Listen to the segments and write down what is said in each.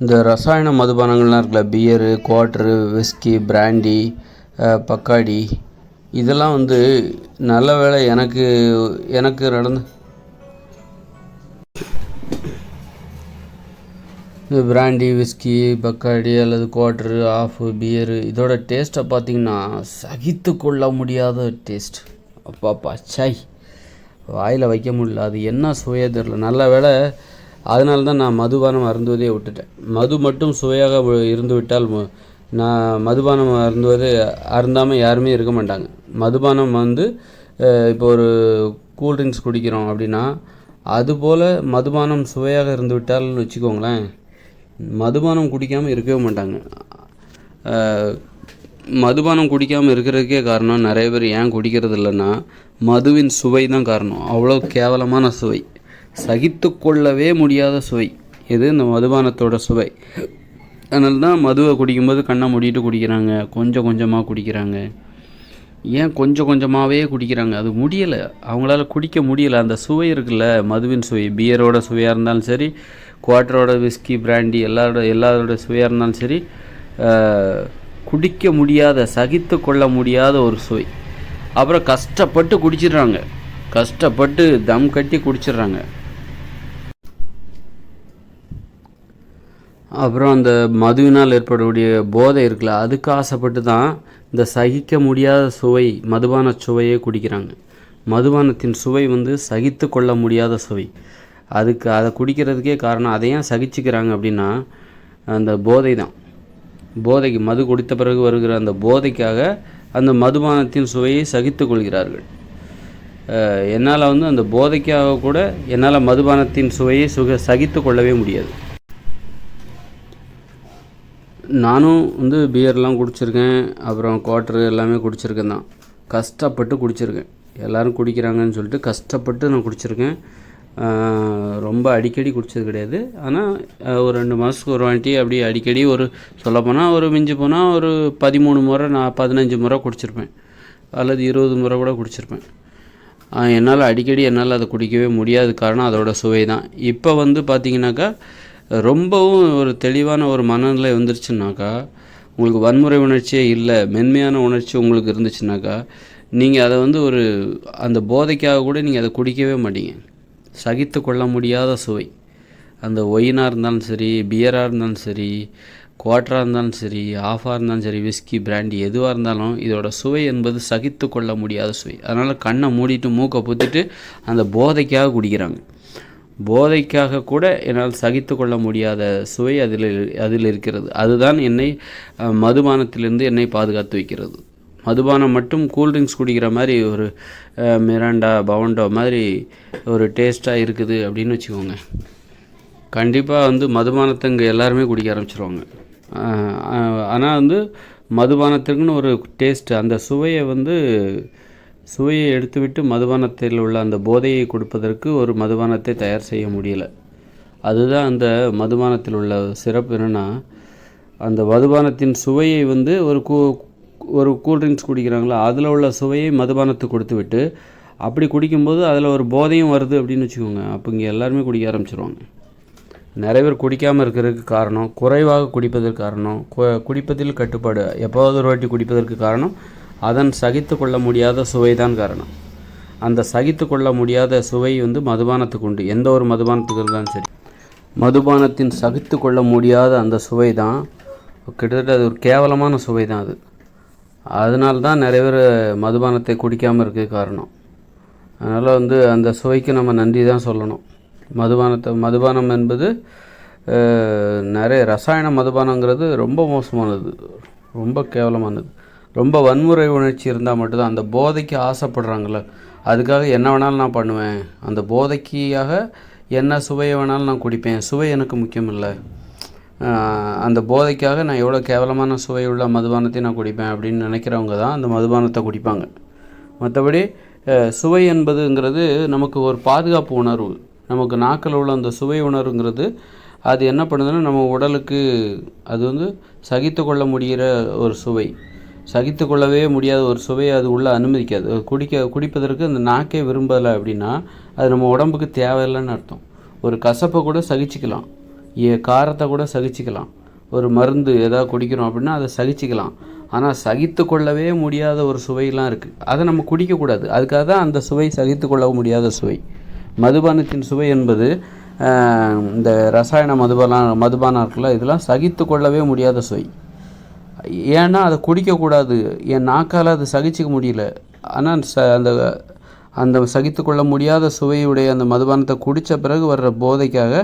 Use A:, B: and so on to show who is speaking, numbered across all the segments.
A: இந்த ரசாயன மதுபானங்கள்லாம் இருக்குல்ல beer quarter whisky brandy Bacardi இதெல்லாம் வந்து நல்ல வேளை எனக்கு எனக்கு நடந்து இந்த பிராண்டி விஸ்கி பக்காடி அல்லது குவாட்ரு ஆஃபு பியரு இதோட டேஸ்ட்டை பார்த்தீங்கன்னா சகித்து கொள்ள முடியாத டேஸ்ட் அப்பாப்பா சாய் வாயில் வைக்க முடியல. அது என்ன சுவையே தெரில நல்ல வேளை அதனால தான் நான் மதுபானம் அருந்துவதே விட்டுட்டேன். மது மட்டும் சுவையாக இருந்துவிட்டால் இருந்து விட்டால் நான் மதுபானம் அருந்துவது அருந்தாமல் யாருமே இருக்க மாட்டாங்க. மதுபானம் வந்து இப்போ ஒரு கூல்ட்ரிங்க்ஸ் குடிக்கிறோம் அப்படின்னா அதுபோல் மதுபானம் சுவையாக இருந்து விட்டால்னு வச்சுக்கோங்களேன் மதுபானம் குடிக்காமல் இருக்கவே மாட்டாங்க. மதுபானம் குடிக்காமல் இருக்கிறதுக்கே காரணம் நிறைய பேர் ஏன் குடிக்கிறது இல்லைன்னா மதுவின் சுவை தான் காரணம். அவ்வளோ கேவலமான சுவை. சகித்து கொள்ளவே முடியாத சுவை. இது இந்த மதுபானத்தோட சுவை. அதனால தான் மதுவை குடிக்கும்போது கண்ணை மூடிட்டு குடிக்கிறாங்க. கொஞ்சம் கொஞ்சமாக குடிக்கிறாங்க. ஏன் கொஞ்சம் கொஞ்சமாகவே குடிக்கிறாங்க? அது முடியலை. அவங்களால குடிக்க முடியல. அந்த சுவை இருக்குல்ல மதுவின் சுவை. பியரோட சுவையாக இருந்தாலும் சரி குவாட்டரோட விஸ்கி பிராண்டி எல்லாரோட எல்லாரோட சுவையாக இருந்தாலும் சரி குடிக்க முடியாத சகித்து கொள்ள முடியாத ஒரு சுவை. அப்புறம் கஷ்டப்பட்டு குடிச்சிடுறாங்க. கஷ்டப்பட்டு தம் கட்டி குடிச்சிடுறாங்க. அப்புறம் அந்த மதுவினால் ஏற்படக்கூடிய போதை இருக்குல்ல அதுக்கு ஆசைப்பட்டு தான் இந்த சகிக்க முடியாத சுவை மதுபான சுவையே குடிக்கிறாங்க. மதுபானத்தின் சுவை வந்து சகித்து கொள்ள முடியாத சுவை. அதுக்கு அதை குடிக்கிறதுக்கே காரணம் அதை ஏன் சகிச்சுக்கிறாங்க அப்படின்னா அந்த போதை தான் போதைக்கு மது குடித்த பிறகு வருகிற அந்த போதைக்காக அந்த மதுபானத்தின் சுவையை சகித்து கொள்கிறார்கள். என்னால் வந்து அந்த போதைக்காக கூட என்னால் மதுபானத்தின் சுவையை சுக சகித்து கொள்ளவே முடியாது. நானும் வந்து பியர்லாம் குடிச்சிருக்கேன். அப்புறம் குவாட்ரு எல்லாமே குடிச்சிருக்கேன் தான். கஷ்டப்பட்டு குடிச்சிருக்கேன். எல்லோரும் குடிக்கிறாங்கன்னு சொல்லிட்டு கஷ்டப்பட்டு நான் குடிச்சிருக்கேன். ரொம்ப அடிக்கடி குடித்தது கிடையாது. ஆனால் ஒரு ரெண்டு மாதத்துக்கு ஒரு வாட்டி அப்படி அடிக்கடி ஒரு சொல்லப்போனால் ஒரு மிஞ்சி போனால் ஒரு பதிமூணு முறை நான் பதினஞ்சு முறை குடிச்சிருப்பேன். அல்லது இருபது முறை கூட குடிச்சிருப்பேன். என்னால் அடிக்கடி என்னால் அதை குடிக்கவே முடியாத காரணம் அதோட சுவை தான். இப்போ வந்து பார்த்திங்கனாக்கா ரொம்பவும் ஒரு தெளிவான ஒரு மனநிலை வந்துருச்சுனாக்கா உங்களுக்கு வன்முறை உணர்ச்சியே இல்லை மென்மையான உணர்ச்சி உங்களுக்கு இருந்துச்சுனாக்கா நீங்கள் அதை வந்து ஒரு அந்த போதைக்காக கூட நீங்கள் அதை குடிக்கவே மாட்டீங்க. சகித்து கொள்ள முடியாத சுவை. அந்த ஒயினாக இருந்தாலும் சரி பியராக இருந்தாலும் சரி குவாட்டராக இருந்தாலும் சரி ஆஃபாக இருந்தாலும் சரி விஸ்கி பிராண்டி எதுவாக இருந்தாலும் இதோட சுவை என்பது சகித்து கொள்ள முடியாத சுவை. அதனால் கண்ணை மூடிட்டு மூக்கை புத்திட்டு அந்த போதைக்காக குடிக்கிறாங்க. போதைக்காக கூட என்னால் சகித்து கொள்ள முடியாத சுவை அதில் அதில் இருக்கிறது. அதுதான் என்னை மதுபானத்திலிருந்து என்னை பாதுகாத்து வைக்கிறது. மதுபானம் மட்டும் கூல்ட்ரிங்க்ஸ் குடிக்கிற மாதிரி ஒரு மிராண்டா பவுண்டோ மாதிரி ஒரு டேஸ்ட்டாக இருக்குது அப்படின்னு வச்சுக்கோங்க. கண்டிப்பாக வந்து மதுபானத்தை இங்கே எல்லாருமே குடிக்க ஆரம்பிச்சிருவாங்க. ஆனால் வந்து மதுபானத்துக்குன்னு ஒரு டேஸ்ட்டு அந்த சுவையை வந்து சுவையை எடுத்துவிட்டு மதுபானத்தில் உள்ள அந்த போதையை கொடுப்பதற்கு ஒரு மதுபானத்தை தயார் செய்ய முடியல. அதுதான் அந்த மதுபானத்தில் உள்ள சிறப்பு என்னென்னா அந்த மதுபானத்தின் சுவையை வந்து ஒரு கூ ஒரு கூல்ட்ரிங்க்ஸ் குடிக்கிறாங்களோ அதில் உள்ள சுவையை மதுபானத்துக்கு கொடுத்துவிட்டு அப்படி குடிக்கும்போது அதில் ஒரு போதையும் வருது அப்படின்னு வச்சுக்கோங்க. அப்போ இங்கே எல்லாருமே குடிக்க ஆரம்பிச்சிருவாங்க. நிறைய பேர் குடிக்காமல் இருக்கிறதுக்கு காரணம் குறைவாக குடிப்பதற்கு காரணம் கு- குடிப்பதில் கட்டுப்பாடு எப்போவாவது ஒரு வாட்டி குடிப்பதற்கு காரணம் அதன் சகித்து கொள்ள முடியாத சுவை தான் காரணம். அந்த சகித்து கொள்ள முடியாத சுவை வந்து மதுபானத்துக்கு உண்டு. எந்த ஒரு மதுபானத்துக்கு இருந்தாலும் சரி. மதுபானத்தின் சகித்து கொள்ள முடியாத அந்த சுவை தான் கிட்டத்தட்ட அது ஒரு கேவலமான சுவை தான் அது. அதனால தான் நிறைய பேர் மதுபானத்தை குடிக்காமல் இருக்க காரணம். அதனால் வந்து அந்த சுவைக்கு நம்ம நன்றி தான் சொல்லணும். மதுபானத்தை மதுபானம் என்பது நிறைய ரசாயன மதுபானங்கிறது ரொம்ப மோசமானது. ரொம்ப கேவலமானது. ரொம்ப வன்முறை உணர்ச்சி இருந்தால் மட்டும்தான். அந்த போதைக்கு ஆசைப்படுறாங்கள அதுக்காக என்ன வேணாலும் நான் பண்ணுவேன். அந்த போதைக்காக என்ன சுவையை வேணாலும் நான் குடிப்பேன். சுவை எனக்கு முக்கியம் இல்லை. அந்த போதைக்காக நான் எவ்வளோ கேவலமான சுவையுள்ள மதுபானத்தை நான் குடிப்பேன் அப்படின்னு நினைக்கிறவங்க தான் அந்த மதுபானத்தை குடிப்பாங்க. மற்றபடி சுவை என்பதுங்கிறது நமக்கு ஒரு பாதுகாப்பு உணர்வு. நமக்கு நாக்கில் உள்ள அந்த சுவை உணர்வுங்கிறது அது என்ன பண்ணுதுன்னா நம்ம உடலுக்கு அது வந்து சகித்து கொள்ள முடிகிற ஒரு சுவை. சகித்து கொள்ளவே முடியாத ஒரு சுவையை அது உள்ளே அனுமதிக்காது. குடிக்க குடிப்பதற்கு அந்த நாக்கே விரும்பலை அப்படின்னா அது நம்ம உடம்புக்கு தேவையில்லைன்னு அர்த்தம். ஒரு கசப்பை கூட சகிச்சிக்கலாம். ஏ காரத்தை கூட சகிச்சிக்கலாம். ஒரு மருந்து ஏதாவது குடிக்கிறோம் அப்படின்னா அதை சகிச்சிக்கலாம். ஆனால் சகித்து கொள்ளவே முடியாத ஒரு சுவையெல்லாம் இருக்குது அதை நம்ம குடிக்கக்கூடாது. அதுக்காக தான் அந்த சுவை சகித்து கொள்ள முடியாத சுவை. மதுபானத்தின் சுவை என்பது இந்த ரசாயன மதுபானம் மதுபானம் இருக்குல்ல இதெல்லாம் சகித்து கொள்ளவே முடியாத சுவை. ஏன்னா அதை குடிக்கக்கூடாது. என் நாக்கால் அதை சகிச்சிக்க முடியல. ஆனால் ச அந்த அந்த சகித்து கொள்ள முடியாத சுவையுடைய அந்த மதுபானத்தை குடித்த பிறகு வர்ற போதைக்காக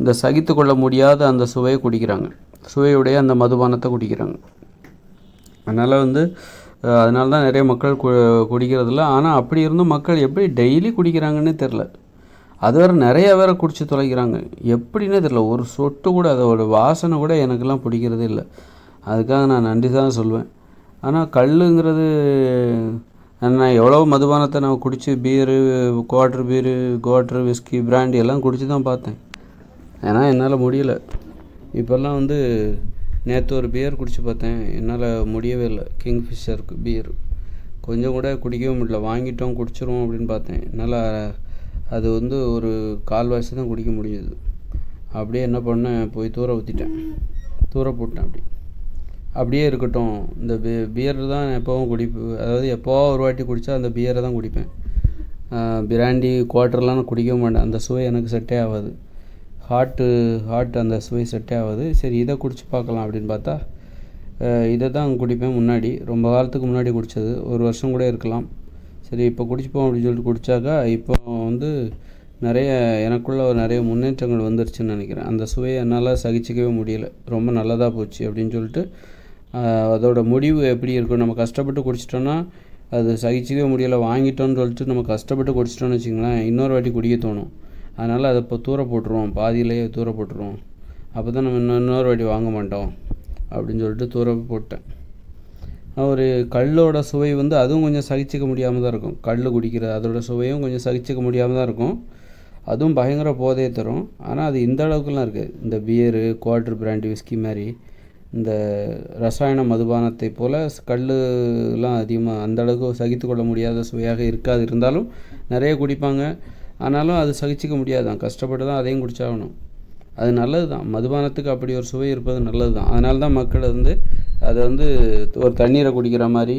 A: இந்த சகித்து கொள்ள முடியாத அந்த சுவையை குடிக்கிறாங்க. சுவையுடைய அந்த மதுபானத்தை குடிக்கிறாங்க. அதனால் வந்து அதனால தான் நிறைய மக்கள் கு குடிக்கிறதில்ல. ஆனால் அப்படி இருந்தும் மக்கள் எப்படி டெய்லி குடிக்கிறாங்கன்னே தெரில. அது வேறு நிறைய வேற குடித்து தொலைக்கிறாங்க. எப்படின்னே தெரில. ஒரு சொட்டு கூட அதோட வாசனை கூட எனக்கெல்லாம் பிடிக்கிறதே இல்லை. அதுக்காக நான் நன்றி தான் சொல்லுவேன் ஆனால் கல்லுங்கிறது நான் எவ்வளோ மதுபானத்தை நான் குடித்து beer quarter beer quarter whisky brandy எல்லாம் குடித்து தான் பார்த்தேன். ஏன்னா என்னால் முடியல. இப்போல்லாம் வந்து நேற்று ஒரு பியர் குடித்து பார்த்தேன். என்னால் முடியவே இல்லை. கிங்ஃபிஷருக்கு பியர் கொஞ்சம் கூட குடிக்கவே முடியல வாங்கிட்டோம் குடிச்சிருவோம் அப்படின்னு பார்த்தேன். என்னால் அது வந்து ஒரு கால்வாசி தான் குடிக்க முடிஞ்சது. அப்படியே என்ன பண்ணேன்? போய் தூர ஊற்றிட்டேன் தூர போட்டேன் அப்படி அப்படியே இருக்கட்டும். இந்த பி பியர் தான் எப்போவும் குடிப்பு அதாவது எப்போ ஒரு வாட்டி குடித்தா அந்த பியரை தான் குடிப்பேன். பிராண்டி குவார்ட்டர்லாம் நான் குடிக்கவே மாட்டேன். அந்த சுவை எனக்கு செட்டே ஆகாது. ஹாட்டு ஹாட் அந்த சுவை செட்டே ஆகாது. சரி இதை குடிச்சு பார்க்கலாம் அப்படின்னு பார்த்தா இதை தான் குடிப்பேன் முன்னாடி. ரொம்ப காலத்துக்கு முன்னாடி குடித்தது ஒரு வருஷம் கூட இருக்கலாம். சரி இப்போ குடிச்சுப்போம் அப்படின்னு சொல்லிட்டு குடித்தாக்கா இப்போ வந்து நிறைய எனக்குள்ள ஒரு நிறைய முன்னேற்றங்கள் வந்துருச்சுன்னு நினைக்கிறேன். அந்த சுவையை என்னால் சகிச்சிக்கவே முடியல. ரொம்ப நல்லதாக போச்சு அப்படின்னு சொல்லிட்டு அதோட முடிவு எப்படி இருக்கும்? நம்ம கஷ்டப்பட்டு குடிச்சிட்டோன்னா அது சகிச்சிக்கவே முடியலை வாங்கிட்டோம்னு சொல்லிட்டு நம்ம கஷ்டப்பட்டு குடிச்சிட்டோம்னு வச்சிங்களேன் இன்னொரு வாட்டி குடிக்க தோணும். அதனால் அதை இப்போ தூர போட்டுருவோம் பாதியிலேயே தூர போட்டுருவோம். அப்போ தான் நம்ம இன்னொரு இன்னொரு வாட்டி வாங்க மாட்டோம் அப்படின்னு சொல்லிட்டு தூர போட்டேன். ஒரு கல்லோட சுவை வந்து அதுவும் கொஞ்சம் சகிச்சிக்க முடியாமல் தான் இருக்கும். கல் குடிக்கிற அதோட சுவையும் கொஞ்சம் சகிச்சிக்க முடியாமல் தான் இருக்கும். அதுவும் பயங்கர போதையை தரும். ஆனால் அது இந்த அளவுக்குலாம் இருக்குது இந்த பியரு குவார்ட்ரு பிராண்டி விஸ்கி மாதிரி. இந்த ரசாயன மதுபானத்தை போல் கல்லுலாம் அதிகமாக அந்தளவுக்கு சகித்துக்கொள்ள முடியாத சுவையாக இருக்காது. இருந்தாலும் நிறைய குடிப்பாங்க. ஆனாலும் அது சகிச்சிக்க முடியாதான். கஷ்டப்பட்டு தான் அதையும் குடிச்சாகணும். அது நல்லது தான் மதுபானத்துக்கு அப்படி ஒரு சுவை இருப்பது நல்லது தான் அதனால தான் மக்கள் வந்து அதை வந்து ஒரு தண்ணீரை குடிக்கிற மாதிரி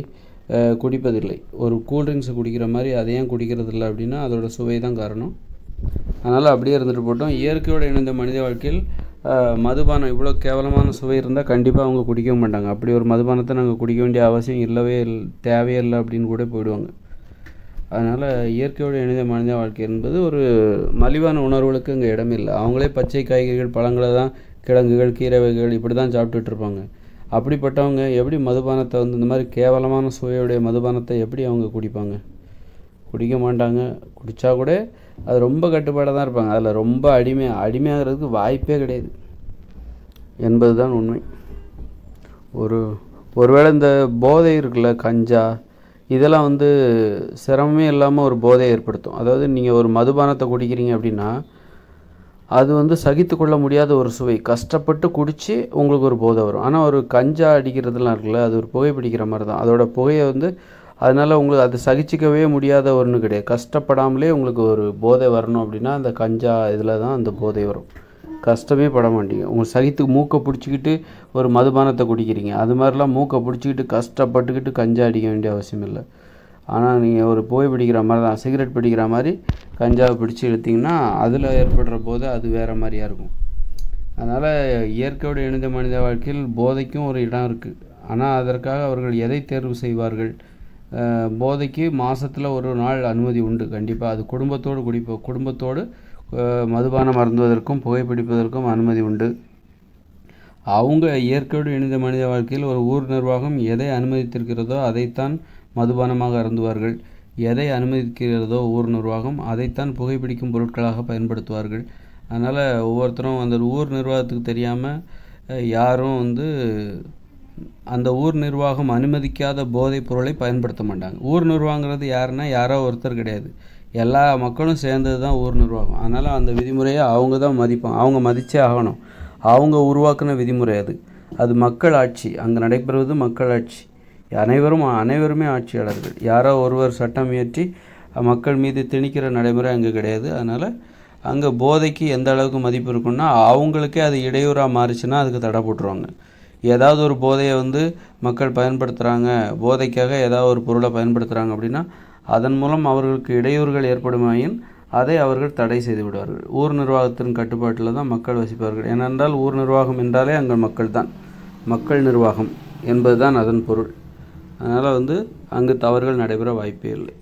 A: குடிப்பதில்லை. ஒரு கூல்ட்ரிங்க்ஸை குடிக்கிற மாதிரி அதை ஏன் குடிக்கிறதில்ல அப்படின்னா அதோடய சுவை தான் காரணம். அதனால் அப்படியே இருந்துட்டு போட்டோம். இயற்கையோடு இணைந்த மனித வாழ்க்கையில் மதுபானம் இவ்வளோ கேவலமான சுவை இருந்தால் கண்டிப்பாக அவங்க குடிக்கவும் மாட்டாங்க. அப்படி ஒரு மதுபானத்தை நாங்கள் குடிக்க வேண்டிய அவசியம் இல்லவே இல் தேவையே இல்லை அப்படின்னு கூட போயிடுவாங்க. அதனால் இயற்கையோடு இணைந்த மனித வாழ்க்கை என்பது ஒரு மலிவான உணர்வுகளுக்கு இங்கே இல்லை. அவங்களே பச்சை காய்கறிகள் பழங்களை தான் கிழங்குகள் கீரை வகைகள் இப்படி தான் சாப்பிட்டுட்டு இருப்பாங்க. அப்படிப்பட்டவங்க எப்படி மதுபானத்தை வந்து இந்த மாதிரி கேவலமான சுவையுடைய மதுபானத்தை எப்படி அவங்க குடிப்பாங்க? குடிக்க மாட்டாங்க. குடித்தா கூட அது ரொம்ப கட்டுப்பாடாக தான் இருப்பாங்க. அதில் ரொம்ப அடிமை அடிமையாகிறதுக்கு வாய்ப்பே கிடையாது. என்பது தான் உண்மை. ஒரு ஒருவேளை இந்த போதை இருக்குல்ல கஞ்சா இதெல்லாம் வந்து சிரமமே இல்லாமல் ஒரு போதையை ஏற்படுத்தும். அதாவது நீங்கள் ஒரு மதுபானத்தை குடிக்கிறீங்க அப்படின்னா அது வந்து சகித்து கொள்ள முடியாத ஒரு சுவை. கஷ்டப்பட்டு குடித்து உங்களுக்கு ஒரு போதை வரும். ஆனால் ஒரு கஞ்சா அடிக்கிறதுலாம் இருக்குல்ல அது ஒரு புகை பிடிக்கிற மாதிரி தான் அதோட புகையை வந்து அதனால் உங்களுக்கு அது சகிச்சிக்கவே முடியாத ஒன்று கிடையாது. கஷ்டப்படாமலே உங்களுக்கு ஒரு போதை வரணும் அப்படின்னா அந்த கஞ்சா இதில் தான் அந்த போதை வரும். கஷ்டமே பட மாட்டீங்க. உங்கள் சகித்து மூக்கை பிடிச்சிக்கிட்டு ஒரு மதுபானத்தை குடிக்கிறீங்க. அது மாதிரிலாம் மூக்கை பிடிச்சிக்கிட்டு கஷ்டப்பட்டுக்கிட்டு கஞ்சா அடிக்க வேண்டிய அவசியம் இல்லை. ஆனால் நீங்கள் ஒரு புகை பிடிக்கிற மாதிரி தான் சிகரெட் பிடிக்கிற மாதிரி கஞ்சாவை பிடிச்சி இழுத்தீங்கன்னா அதில் ஏற்படுற போதை அது வேறு மாதிரியாக இருக்கும். அதனால் இயற்கையோடு இணைந்த மனித வாழ்க்கையில் போதைக்கும் ஒரு இடம் இருக்குது ஆனால் அதற்காக அவர்கள் எதை தேர்வு செய்வார்கள்? போதைக்கு மாதத்தில் ஒரு நாள் அனுமதி உண்டு. கண்டிப்பாக அது குடும்பத்தோடு குடிப்ப குடும்பத்தோடு மதுபானம் அருந்துவதற்கும் புகைப்பிடிப்பதற்கும் அனுமதி உண்டு. அவங்க இயற்கையோடு இணைந்த மனித வாழ்க்கையில் ஒரு ஊர் நிர்வாகம் எதை அனுமதித்திருக்கிறதோ அதைத்தான் மதுபானமாக அருந்துவார்கள். எதை அனுமதிக்கிறதோ ஊர் நிர்வாகம் அதைத்தான் புகைப்பிடிக்கும் பொருட்களாக பயன்படுத்துவார்கள். அதனால் ஒவ்வொருத்தரும் அந்த ஊர் நிர்வாகத்துக்கு தெரியாமல் யாரும் வந்து அந்த ஊர் நிர்வாகம் அனுமதிக்காத போதைப் பொருளை பயன்படுத்த மாட்டாங்க. ஊர் நிர்வாகங்கிறது யாருன்னா யாரோ ஒருத்தர் கிடையாது. எல்லா மக்களும் சேர்ந்தது தான் ஊர் நிர்வாகம். அதனால் அந்த விதிமுறையை அவங்க தான் மதிப்பாங்க. அவங்க மதிச்சே ஆகணும். அவங்க உருவாக்குன விதிமுறை அது. அது மக்கள் ஆட்சி. அங்கே நடைபெறுவது மக்கள் ஆட்சி. அனைவரும் அனைவருமே ஆட்சியாளர்கள். யாரோ ஒருவர் சட்டம் இயற்றி மக்கள் மீது திணிக்கிற நடைமுறை அங்கே கிடையாது. அதனால் அங்கே போதைக்கு எந்த அளவுக்கு மதிப்பு இருக்குன்னா அவங்களுக்கே அது இடையூறாக மாறிச்சுன்னா அதுக்கு தடை போட்டுருவாங்க. ஏதாவது ஒரு போதையை வந்து மக்கள் பயன்படுத்துகிறாங்க போதைக்காக ஏதாவது ஒரு பொருளை பயன்படுத்துகிறாங்க அப்படின்னா அதன் மூலம் அவர்களுக்கு இடையூறுகள் ஏற்படுமாயின் அதை அவர்கள் தடை செய்து விடுவார்கள். ஊர் நிர்வாகத்தின் கட்டுப்பாட்டில் தான் மக்கள் வசிப்பார்கள். ஏனென்றால் ஊர் நிர்வாகம் என்றாலே அங்கே மக்கள் தான் மக்கள் நிர்வாகம் என்பதுதான் அதன் பொருள். அதனால் வந்து அங்கு தவறுகள் நடைபெற வாய்ப்பே இல்லை.